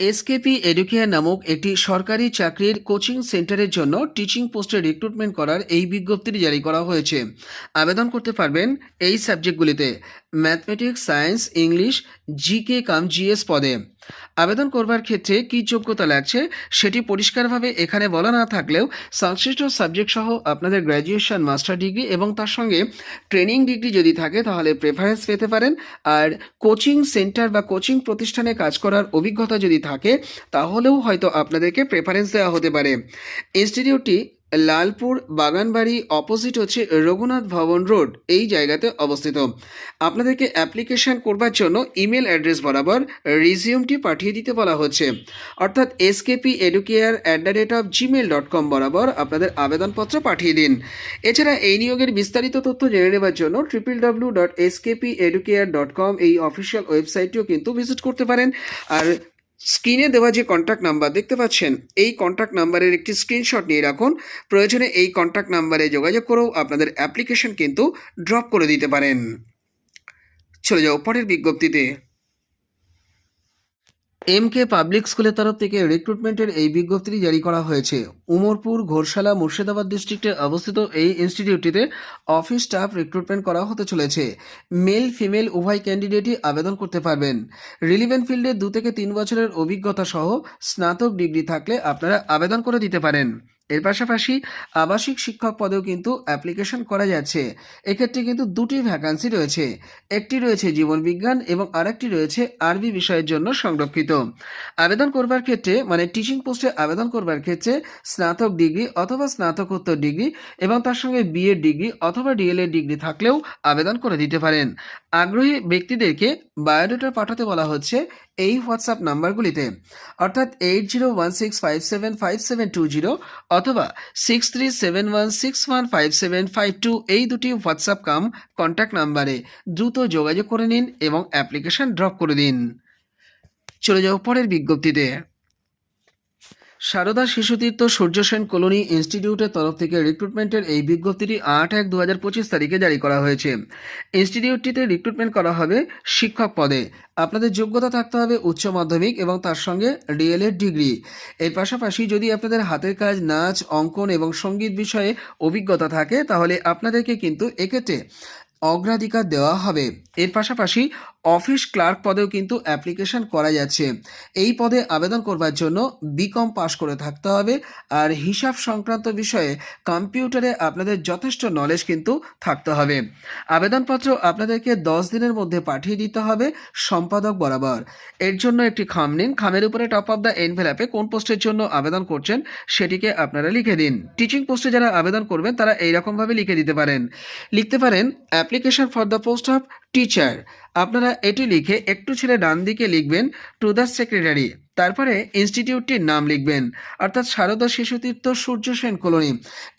এসকেপি educare নামক একটি সরকারি চাকরির কোচিং সেন্টারের জন্য টিচিং পোস্টে রিক্রুটমেন্ট করার এই বিজ্ঞপ্তিটি জারি করা হয়েছে। আবেদন করতে পারবেন এই সাবজেক্টগুলিতে mathematics science English GK cum GS পদে। আবেদন করবার ক্ষেত্রে কী যোগ্যতা লাগছে সেটি পরিষ্কারভাবে এখানে বলা না থাকলেও সংশ্লিষ্ট সাবজেক্ট সহ আপনাদের গ্র্যাজুয়েশন, মাস্টার ডিগ্রি এবং তার সঙ্গে ট্রেনিং ডিগ্রি যদি থাকে তাহলে প্রেফারেন্স পেতে পারেন। আর কোচিং সেন্টার বা কোচিং প্রতিষ্ঠানে কাজ করার অভিজ্ঞতা যদি থাকে তাহলেও হয়তো আপনাদেরকে প্রেফারেন্স দেওয়া হতে পারে। ইনস্টিটিউটটি লালপুর বাগানবাড়ি অপোজিট হচ্ছে রঘুনাথ ভবন রোড এই জায়গাতে অবস্থিত। আপনাদেরকে অ্যাপ্লিকেশন করবার জন্য ইমেল অ্যাড্রেস বরাবর রিজিউমটি পাঠিয়ে দিতে বলা হচ্ছে। অর্থাৎ SKP Educare at the rate of Gmail dot com বরাবর আপনাদের আবেদনপত্র পাঠিয়ে দিন। এছাড়া এই নিয়োগের বিস্তারিত তথ্য জেনে নেবার জন্য triple W dot SKP Educare dot com এই অফিসিয়াল ওয়েবসাইটটিও কিন্তু ভিজিট করতে পারেন। আর স্ক্রিনে দেওয়া যে কন্ট্যাক্ট নাম্বার দেখতে পাচ্ছেন, এই কন্ট্যাক্ট নাম্বারের একটি স্ক্রিনশট নিয়ে রাখুন। প্রয়োজনে এই কন্ট্যাক্ট নাম্বারে যোগাযোগ করেও আপনাদের অ্যাপ্লিকেশন কিন্তু ড্রপ করে দিতে পারেন। চলে যাও পরের বিজ্ঞপ্তিতে। এম কে পাবলিক স্কুলের তরফ থেকে রিক্রুটমেন্টের এই বিজ্ঞপ্তিটি জারি করা হয়েছে। উমরপুর, ঘোরশালা, মুর্শিদাবাদ ডিস্ট্রিক্টে অবস্থিত এই ইনস্টিটিউটটিতে অফিস স্টাফ রিক্রুটমেন্ট করা হতে চলেছে। মেল ফিমেল উভয় ক্যান্ডিডেটই আবেদন করতে পারবেন। রিলিভেন্ট ফিল্ডে দু থেকে তিন বছরের অভিজ্ঞতা সহ স্নাতক ডিগ্রি থাকলে আপনারা আবেদন করে দিতে পারেন। এর পাশাপাশি আবাসিক শিক্ষক পদেও কিন্তু অ্যাপ্লিকেশন করা যাচ্ছে। এক্ষেত্রে কিন্তু দুটি ভ্যাকান্সি রয়েছে। একটি রয়েছে জীবনবিজ্ঞান এবং আরেকটি রয়েছে আরবি বিষয়ের জন্য সংরক্ষিত। আবেদন করবার ক্ষেত্রে মানে টিচিং পোস্টে আবেদন করবার ক্ষেত্রে স্নাতক ডিগ্রি অথবা স্নাতকোত্তর ডিগ্রি এবং তার সঙ্গে বিএড ডিগ্রি অথবা ডিএলএড ডিগ্রি থাকলেও আবেদন করে দিতে পারেন। আগ্রহী ব্যক্তিদেরকে বায়োডাটা পাঠাতে বলা হচ্ছে এই হোয়াটসঅ্যাপ নাম্বারগুলিতে অর্থাৎ eight zero one six five seven five seven two zero অথবা six three seven one six one five seven five two এই দুটি হোয়াটসঅ্যাপ কাম কন্ট্যাক্ট নাম্বারে দ্রুত যোগাযোগ করে নিন এবং অ্যাপ্লিকেশন ড্রপ করে দিন। চলে যাও পরের বিজ্ঞপ্তিতে। সারদা শিশুতীর্থ সূর্যসেন কলোনি ইনস্টিটিউটের তরফ থেকে রিক্রুটমেন্টের এই বিজ্ঞপ্তিটি আট এক দু হাজার পঁচিশ তারিখে জারি করা হয়েছে। ইনস্টিটিউটটিতে রিক্রুটমেন্ট করা হবে শিক্ষক পদে। আপনাদের যোগ্যতা থাকতে হবে উচ্চ মাধ্যমিক এবং তার সঙ্গে ডিএলএড ডিগ্রি। এর পাশাপাশি যদি আপনাদের হাতের কাজ, নাচ, অঙ্কন এবং সংগীত বিষয়ে অভিজ্ঞতা থাকে, তাহলে আপনাদেরকে কিন্তু এক্ষেত্রে অগ্রাধিকার দেওয়া হবে। এর পাশাপাশি অফিস ক্লার্ক পদেও কিন্তু অ্যাপ্লিকেশন করা যাচ্ছে। এই পদে আবেদন করবার জন্য বিকম পাশ করে থাকতে হবে। আর হিসাব সংক্রান্ত বিষয়ে কম্পিউটারে আপনাদের যথেষ্ট নলেজ কিন্তু থাকতে হবে। আবেদনপত্র আপনাদেরকে দশ দিনের মধ্যে পাঠিয়ে দিতে হবে সম্পাদক বরাবর। এর জন্য একটি খাম নিন। খামের উপরে টপ অফ দ্য এনভেলাপে কোন পোস্টের জন্য আবেদন করছেন সেটিকে আপনারা লিখে দিন। টিচিং পোস্টে যারা আবেদন করবেন তারা এইরকমভাবে লিখে দিতে পারেন। লিখতে পারেন application for the post of teacher আপনারা এটি লিখে একটু ছেড়ে ডান দিকে লিখবেন টু দ্য সেক্রেটারি তারপরে ইনস্টিটিউটটির নাম লিখবেন। অর্থাৎ সারদা শিশুতীর্থ সূর্য সেন কলোনি।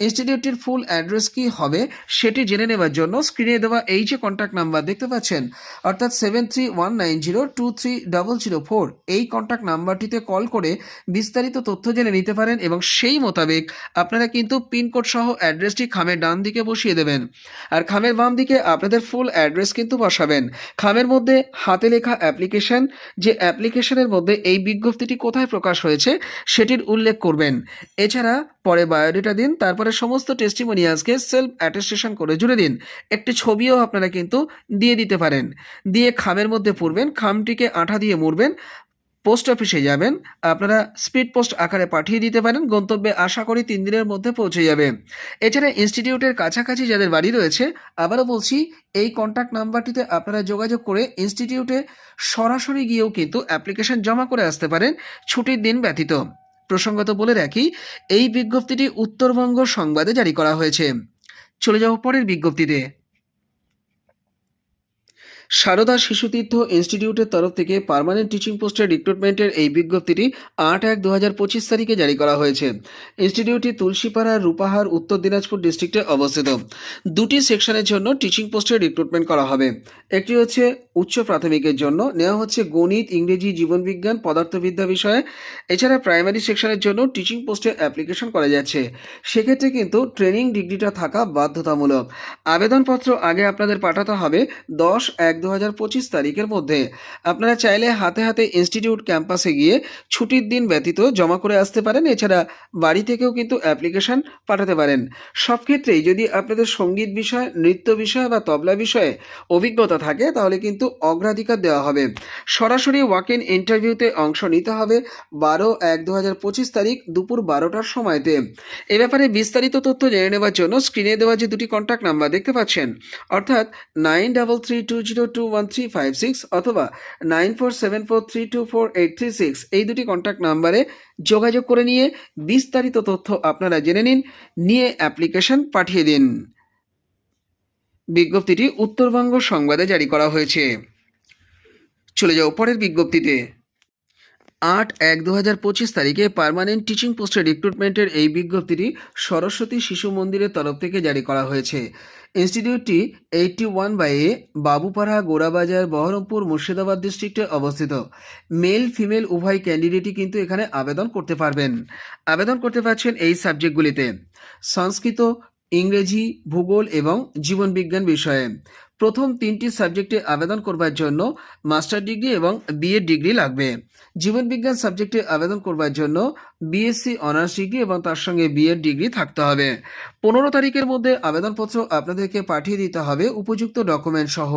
ইনস্টিটিউটটির ফুল অ্যাড্রেস কি হবে সেটি জেনে নেবার জন্য স্ক্রিনে দেওয়া এই যে কন্ট্যাক্ট নাম্বার দেখতে পাচ্ছেন, অর্থাৎ seven three one nine zero two three double zero four এই কন্ট্যাক্ট নাম্বারটিতে কল করে বিস্তারিত তথ্য জেনে নিতে পারেন এবং সেই মোতাবেক আপনারা কিন্তু পিনকোড সহ অ্যাড্রেসটি খামের ডান দিকে বসিয়ে দেবেন। আর খামের বাম দিকে আপনাদের ফুল অ্যাড্রেস কিন্তু বসাবেন। খামের মধ্যে হাতে লেখা অ্যাপ্লিকেশন, যে অ্যাপ্লিকেশনের মধ্যে এই বিজ্ঞপ্তিটি কোথায় প্রকাশ হয়েছে সেটির উল্লেখ করবেন। এছাড়া পরে বায়োডেটা দিন, তারপরে সমস্ত টেস্টিমোনিয়ালসকে সেলফ অ্যাটেস্টেশন করে জুড়ে দিন। একটি ছবিও আপনারা কিন্তু দিয়ে দিতে পারেন। দিয়ে খামের মধ্যে পুরবেন খামটিকে আঠা দিয়ে মুড়বেন পোস্ট অফিসে যাবেন, আপনারা স্পিড পোস্ট আকারে পাঠিয়ে দিতে পারেন, গন্তব্যে আশা করি তিন দিনের মধ্যে পৌঁছে যাবে। এছাড়া ইনস্টিটিউটের কাছাকাছি যাদের বাড়ি রয়েছে, আবারও বলছি, এই কন্ট্যাক্ট নাম্বারটিতে আপনারা যোগাযোগ করে ইনস্টিটিউটে সরাসরি গিয়েও কিন্তু অ্যাপ্লিকেশন জমা করে আসতে পারেন, ছুটির দিন ব্যতীত। প্রসঙ্গত বলে রাখি, এই বিজ্ঞপ্তিটি উত্তরবঙ্গ সংবাদে জারি করা হয়েছে। চলে যাও পরের বিজ্ঞপ্তিতে। সারদা শিশুতীর্থ ইনস্টিটিউটের তরফ থেকে পার্মানেন্ট টিচিং পোস্টের রিক্রুটমেন্টের এই বিজ্ঞপ্তিটি আট এক দু পঁচিশ তারিখে জারি করা হয়েছে। ইনস্টিটিউটটি তুলসীপাড়া রূপাহার উত্তর দিনাজপুর ডিস্ট্রিক্টে অবস্থিত। দুটি সেকশনের জন্য টিচিং পোস্টের রিক্রুটমেন্ট করা হবে। একটি হচ্ছে উচ্চ প্রাথমিকের জন্য, নেওয়া হচ্ছে গণিত, ইংরেজি, জীবনবিজ্ঞান, পদার্থবিদ্যা বিষয়ে। এছাড়া প্রাইমারি সেকশনের জন্য টিচিং পোস্টে অ্যাপ্লিকেশন করা যাচ্ছে। সেক্ষেত্রে কিন্তু ট্রেনিং ডিগ্রিটা থাকা বাধ্যতামূলক। আবেদনপত্র আগে আপনাদের পাঠাতে হবে দশ এক দু হাজার পঁচিশ তারিখের মধ্যে আপনারা চাইলে হাতে হাতে ইনস্টিটিউট ক্যাম্পাসে গিয়ে ছুটির দিন ব্যতীত জমা করে আসতে পারেন। এছাড়া বাড়ি থেকেও কিন্তু অ্যাপ্লিকেশন পাঠাতে পারেন। সব ক্ষেত্রেই যদি আপনাদের সংগীত বিষয়, নৃত্য বিষয় বা তবলা বিষয়ে অভিজ্ঞতা থাকে, তাহলে কিন্তু অগ্রাধিকার দেওয়া হবে। সরাসরি ওয়াক ইন ইন্টারভিউতে অংশ নিতে হবে বারো এক দু তারিখ দুপুর বারোটার সময়তে। এ ব্যাপারে বিস্তারিত তথ্য জেনে নেওয়ার জন্য স্ক্রিনে দেওয়া যে দুটি কন্ট্যাক্ট নাম্বার দেখতে পাচ্ছেন, অর্থাৎ nine double three two zero two one three five six অথবা nine four seven four three two four eight three six এই দুটি কন্ট্যাক্ট নাম্বারে যোগাযোগ করে নিয়ে বিস্তারিত তথ্য আপনারা জেনে নিন, নিয়ে অ্যাপ্লিকেশন পাঠিয়ে দিন। বিজ্ঞপ্তিটি উত্তরবঙ্গ সংবাদে জারি করা হয়েছে। চলে যাও পরের বিজ্ঞপ্তিতে। আট এক দু হাজার পঁচিশ তারিখে পার্মানেন্ট টিচিং পোস্টের রিক্রুটমেন্টের এই বিজ্ঞপ্তিটি সরস্বতী শিশু মন্দিরের তরফ থেকে জারি করা হয়েছে। ইনস্টিটিউটটি eighty one by A Babupara, Gorabazar, Baharampur, Murshidabad ডিস্ট্রিক্টে অবস্থিত। মেল ফিমেল উভয় ক্যান্ডিডেটই কিন্তু এখানে আবেদন করতে পারবেন। আবেদন করতে পারছেন এই সাবজেক্টগুলিতে সংস্কৃত, ইংরেজি, ভূগোল এবং জীবনবিজ্ঞান বিষয়ে। প্রথম তিনটি সাবজেক্টে আবেদন করবার জন্য মাস্টার ডিগ্রি এবং বিএড ডিগ্রি লাগবে। জীবনবিজ্ঞান সাবজেক্টে আবেদন করবার জন্য বিএসসি, অনার্স ডিগ্রি এবং তার সঙ্গে বিএড ডিগ্রি থাকতে হবে। পনেরো তারিখের মধ্যে আবেদনপত্র আপনাদেরকে পাঠিয়ে দিতে হবে উপযুক্ত ডকুমেন্ট সহ।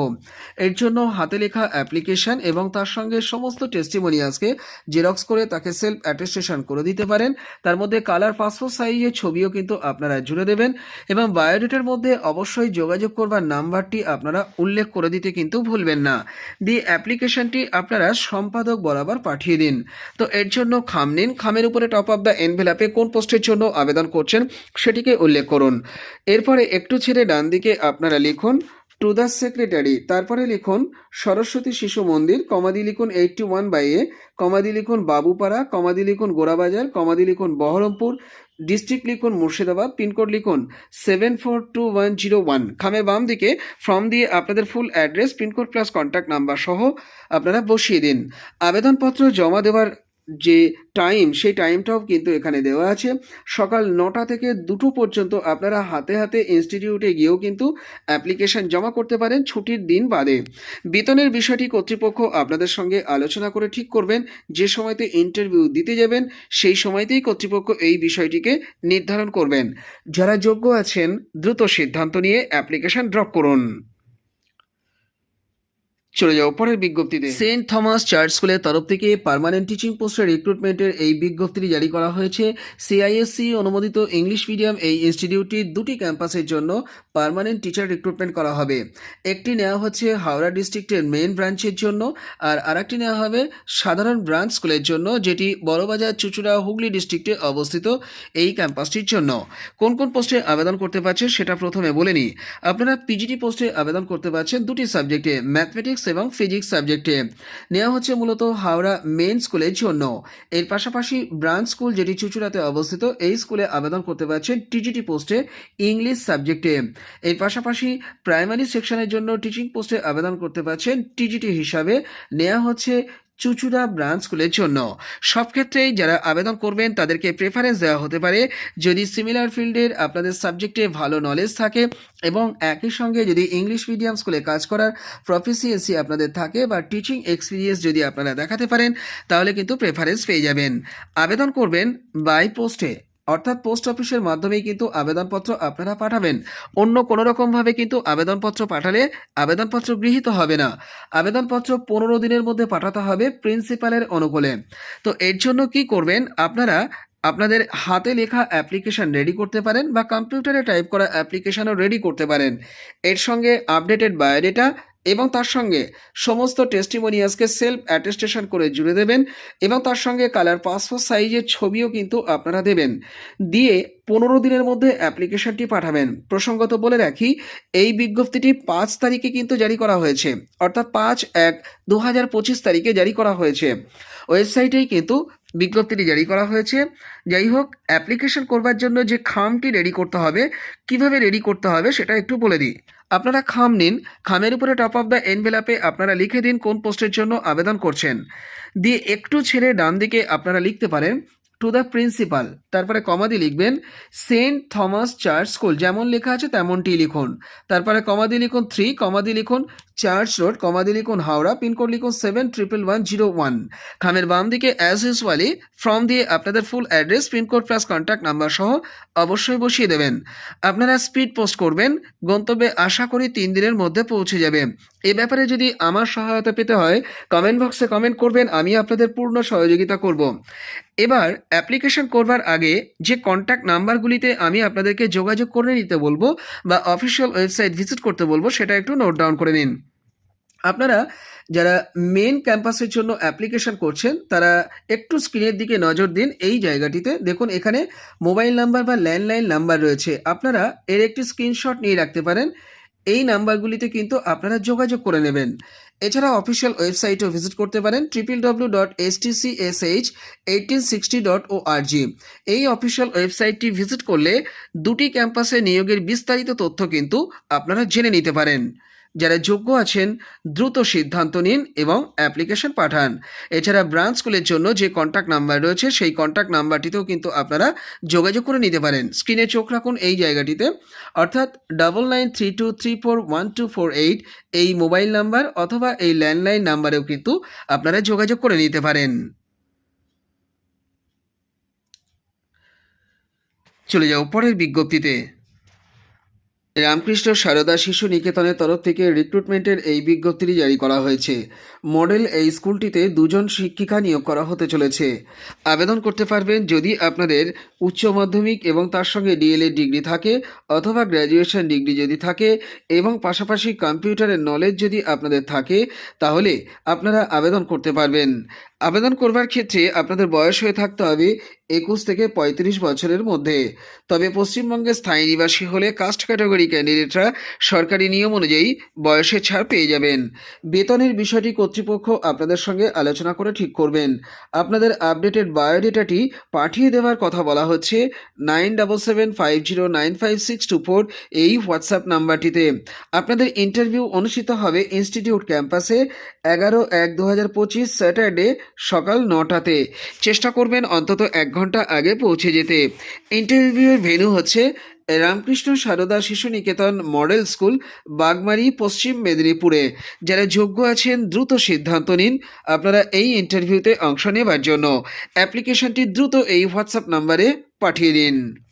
এর জন্য হাতে লেখা অ্যাপ্লিকেশন এবং তার সঙ্গে সমস্ত টেস্টিমোনিয়ালসকে জেরক্স করে তাকে সেলফ অ্যাটেস্টেশন করে দিতে পারেন। তার মধ্যে কালার, পাসপোর্ট সাইজের ছবিও কিন্তু আপনারা জুড়ে দেবেন এবং বায়োডেটের মধ্যে অবশ্যই যোগাযোগ করবার নাম্বারটি আপনারা উল্লেখ করে দিতে কিন্তু ভুলবেন না। দিয়ে অ্যাপ্লিকেশনটি আপনারা সম্পাদক বরাবর পাঠিয়ে দিন। তো এর জন্য খাম নিন। খামের উপরে টপ অফ দ্য এনভেলাপে কোন পোস্টের জন্য আবেদন করছেন সেটিকে উল্লেখ করুন। এরপরে একটু ছেড়ে ডান দিকে আপনারা লিখুন টু দ্য সেক্রেটারি তারপরে লিখুন, সরস্বতী শিশু মন্দির, কমাদি লিখুন এইটটি ওয়ান বাই এ কমাদি লিখুন বাবুপাড়া, কমাদি লিখুন গোড়াবাজার, কমাদি লিখুন বহরমপুর ডিস্ট্রিক্ট লিখুন মুর্শিদাবাদ, পিনকোড লিখুন seven four two one zero one খামে বাম দিকে ফর্ম দিয়ে আপনাদের full address pincode plus contact number সহ আপনারা বসিয়ে দিন। আবেদনপত্র জমা দেওয়ার যে টাইম সেই টাইমটাও কিন্তু এখানে দেওয়া আছে। সকাল নটা থেকে দুটো পর্যন্ত আপনারা হাতে হাতে ইনস্টিটিউটে গিয়েও কিন্তু অ্যাপ্লিকেশন জমা করতে পারেন ছুটির দিন বাদে। বেতনের বিষয়টি কর্তৃপক্ষ আপনাদের সঙ্গে আলোচনা করে ঠিক করবেন। যে সময়তে ইন্টারভিউ দিতে যাবেন, সেই সময়তেই কর্তৃপক্ষ এই বিষয়টিকে নির্ধারণ করবেন। যারা যোগ্য আছেন, দ্রুত সিদ্ধান্ত নিয়ে অ্যাপ্লিকেশন ড্রপ করুন। চলে যাও পরের বিজ্ঞপ্তিতে। সেন্ট থমাস চার্চ স্কুলের তরফ থেকে পার্মানেন্ট টিচিং পোস্টের রিক্রুটমেন্টের এই বিজ্ঞপ্তিটি জারি করা হয়েছে। সিআইএসসি অনুমোদিত ইংলিশ মিডিয়াম এই ইনস্টিটিউটটির দুটি ক্যাম্পাসের জন্য পার্মানেন্ট টিচার রিক্রুটমেন্ট করা হবে। একটি নেওয়া হচ্ছে হাওড়া ডিস্ট্রিক্টের মেন ব্রাঞ্চের জন্য, আর আরেকটি নেওয়া হবে সাধারণ ব্রাঞ্চ স্কুলের জন্য, যেটি বড়বাজার, চুচুড়া, হুগলি ডিস্ট্রিক্টে অবস্থিত এই ক্যাম্পাসটির জন্য। কোন কোন পোস্টে আবেদন করতে পারছে সেটা প্রথমে বলে নিই। আপনারা পিজিটি পোস্টে আবেদন করতে পারছেন দুটি সাবজেক্টে, ম্যাথমেটিক্স এবং ফিজিক্স সাবজেক্টে। নেওয়া হচ্ছে মূলত হাওড়া মেন স্কুলের জন্য। এর পাশাপাশি ব্রাঞ্চ স্কুল যেটি চুচুড়াতে অবস্থিত, এই স্কুলে আবেদন করতে পারছেন টিজিটি পোস্টে ইংলিশ সাবজেক্টে। এর পাশাপাশি প্রাইমারি সেকশনের জন্য টিচিং পোস্টে আবেদন করতে পারছেন টিজিটি হিসাবে। নেওয়া হচ্ছে চুচুড়া ব্রাঞ্চগুলির জন্য। সব ক্ষেত্রেই যারা আবেদন করবেন, তাদেরকে প্রেফারেন্স দেওয়া হতে পারে। যদি সিমিলার ফিল্ডের আপনাদের সাবজেক্টে ভালো নলেজ থাকে এবং একই সঙ্গে যদি ইংলিশ মিডিয়াম স্কুলে কাজ করার প্রফিসিয়েন্সি আপনাদের থাকে বা টিচিং এক্সপিরিয়েন্স যদি আপনারা দেখাতে পারেন, তাহলে কিন্তু প্রেফারেন্স পেয়ে যাবেন। আবেদন করবেন বাই পোস্টে অর্থাৎ পোস্ট অফিসের মাধ্যমেই কিন্তু আবেদনপত্র আপনারা পাঠাবেন। অন্য কোনো রকমভাবে কিন্তু আবেদনপত্র পাঠালে আবেদনপত্র গৃহীত হবে না। আবেদনপত্র পনেরো দিনের মধ্যে পাঠাতে হবে প্রিন্সিপালের অনুকূলে। তো এর জন্য কি করবেন? আপনারা আপনাদের হাতে লেখা অ্যাপ্লিকেশন রেডি করতে পারেন বা কম্পিউটারে টাইপ করা অ্যাপ্লিকেশনও রেডি করতে পারেন। এর সঙ্গে আপডেটেড বায়োডেটা এবং তার সঙ্গে সমস্ত টেস্টিমোনিয়াসকে সেলফ অ্যাটেস্টেশন করে জুড়ে দেবেন এবং তার সঙ্গে কালার পাসপোর্ট সাইজের ছবিও কিন্তু আপনারা দেবেন। দিয়ে পনেরো দিনের মধ্যে অ্যাপ্লিকেশনটি পাঠাবেন। প্রসঙ্গত বলে রাখি, এই বিজ্ঞপ্তিটি পাঁচ তারিখে কিন্তু জারি করা হয়েছে। অর্থাৎ পাঁচ এক দু হাজার পঁচিশ তারিখে জারি করা হয়েছে। ওয়েবসাইটেই কিন্তু বিজ্ঞপ্তিটি জারি করা হয়েছে। যাই হোক অ্যাপ্লিকেশন করবার জন্য যে খামটি রেডি করতে হবে, কীভাবে রেডি করতে হবে সেটা একটু বলে দিই। আপনারা খাম নিন। খামের উপরে টপ অফ দ্য এনভেলাপে আপনারা লিখে দিন কোন পোস্টের জন্য আবেদন করছেন। দিয়ে একটু ছেড়ে ডান দিকে আপনারা লিখতে পারেন টু দ্য প্রিন্সিপাল তারপরে কমা দিয়ে লিখবেন সেন্ট থমাস চার্চ স্কুল যেমন লেখা আছে তেমনটি লিখুন। তারপরে কমা দিয়ে লিখুন থ্রি কমা দিয়ে লিখুন চার্চ রোড কমা দিয়ে লিখুন হাওড়া, পিনকোড লিখুন seven triple one zero one খামের বাম দিকে অ্যাজ ইউজুয়ালি ফর্ম দিয়ে আপনাদের full address pincode plus contact number সহ অবশ্যই বসিয়ে দেবেন। আপনারা স্পিড পোস্ট করবেন, গন্তব্যে আশা করি তিন দিনের মধ্যে পৌঁছে যাবে। এ ব্যাপারে যদি আমার সহায়তা পেতে হয় কমেন্ট বক্সে কমেন্ট করবেন, আমি আপনাদের পূর্ণ সহযোগিতা করব। এবার অ্যাপ্লিকেশন করবার আগে যে কন্ট্যাক্ট নাম্বারগুলিতে আমি আপনাদেরকে যোগাযোগ করে নিতে বলব বা অফিসিয়াল ওয়েবসাইট ভিজিট করতে বলব, সেটা একটু নোট ডাউন করে নিন। আপনারা যারা মেন ক্যাম্পাসের জন্য অ্যাপ্লিকেশন করছেন, তারা একটু স্ক্রিনের দিকে নজর দিন এই জায়গাটিতে। দেখুন, এখানে মোবাইল নাম্বার বা ল্যান্ডলাইন নাম্বার রয়েছে। আপনারা এর একটি স্ক্রিনশট নিয়ে রাখতে পারেন। এই নাম্বারগুলিতে কিন্তু আপনারা যোগাযোগ করে নেবেন। এছাড়া অফিসিয়াল ওয়েবসাইটও ভিজিট করতে পারেন triple W dot S T C S H eighteen sixty dot O R G এই অফিসিয়াল ওয়েবসাইটটি ভিজিট করলে দুটি ক্যাম্পাসে নিয়োগের বিস্তারিত তথ্য কিন্তু আপনারা জেনে নিতে পারেন। যারা যোগ্য আছেন, দ্রুত সিদ্ধান্ত নিন এবং অ্যাপ্লিকেশন পাঠান। এছাড়া ব্রাঞ্চ স্কুলের জন্য যে কন্ট্যাক্ট নাম্বার রয়েছে, সেই কন্ট্যাক্ট নাম্বারটিতেও কিন্তু আপনারা যোগাযোগ করে নিতে পারেন। স্ক্রিনে চোখ রাখুন এই জায়গাটিতে। অর্থাৎ double nine three two three four one two four eight এই মোবাইল নাম্বার অথবা এই ল্যান্ডলাইন নাম্বারেও কিন্তু আপনারা যোগাযোগ করে নিতে পারেন। চলে যাও পরের বিজ্ঞপ্তিতে। রামকৃষ্ণ সারদা শিশু নিকেতনের তরফ থেকে রিক্রুটমেন্টের এই বিজ্ঞপ্তিটি জারি করা হয়েছে। মডেল এই স্কুলটিতে দুজন শিক্ষিকা নিয়োগ করা হতে চলেছে। আবেদন করতে পারবেন যদি আপনাদের উচ্চ মাধ্যমিক এবং তার সঙ্গে ডিএলএড ডিগ্রি থাকে অথবা গ্র্যাজুয়েশন ডিগ্রি যদি থাকে এবং পাশাপাশি কম্পিউটারের নলেজ যদি আপনাদের থাকে, তাহলে আপনারা আবেদন করতে পারবেন। আবেদন করবার ক্ষেত্রে আপনাদের বয়স হয়ে থাকতে হবে একুশ থেকে পঁয়ত্রিশ বছরের মধ্যে। তবে পশ্চিমবঙ্গে স্থায়ী নিবাসী হলে কাস্ট ক্যাটাগরি ক্যান্ডিডেটরা সরকারি নিয়ম অনুযায়ী বয়সে ছাড় পেয়ে যাবেন। বেতনের বিষয়টি কর্তৃপক্ষ আপনাদের সঙ্গে আলোচনা করে ঠিক করবেন। আপনাদের আপডেটেড বায়োডেটাটি পাঠিয়ে দেওয়ার কথা বলা হচ্ছে nine double seven five zero nine five six two four এই হোয়াটসঅ্যাপ নাম্বারটিতে। আপনাদের ইন্টারভিউ অনুষ্ঠিত হবে ইনস্টিটিউট ক্যাম্পাসে এগারো এক দু হাজার পঁচিশ স্যাটারডে সকাল নটাতে। চেষ্টা করবেন অন্তত এক ঘণ্টা আগে পৌঁছে যেতে। ইন্টারভিউয়ের ভেন্যু হচ্ছে রামকৃষ্ণ সারদা শিশু নিকেতন মডেল স্কুল, বাগমারি, পশ্চিম মেদিনীপুরে। যারা যোগ্য আছেন, দ্রুত সিদ্ধান্ত নিন। আপনারা এই ইন্টারভিউতে অংশ নেবার জন্য। অ্যাপ্লিকেশনটি দ্রুত এই হোয়াটসঅ্যাপ নাম্বারে পাঠিয়ে দিন।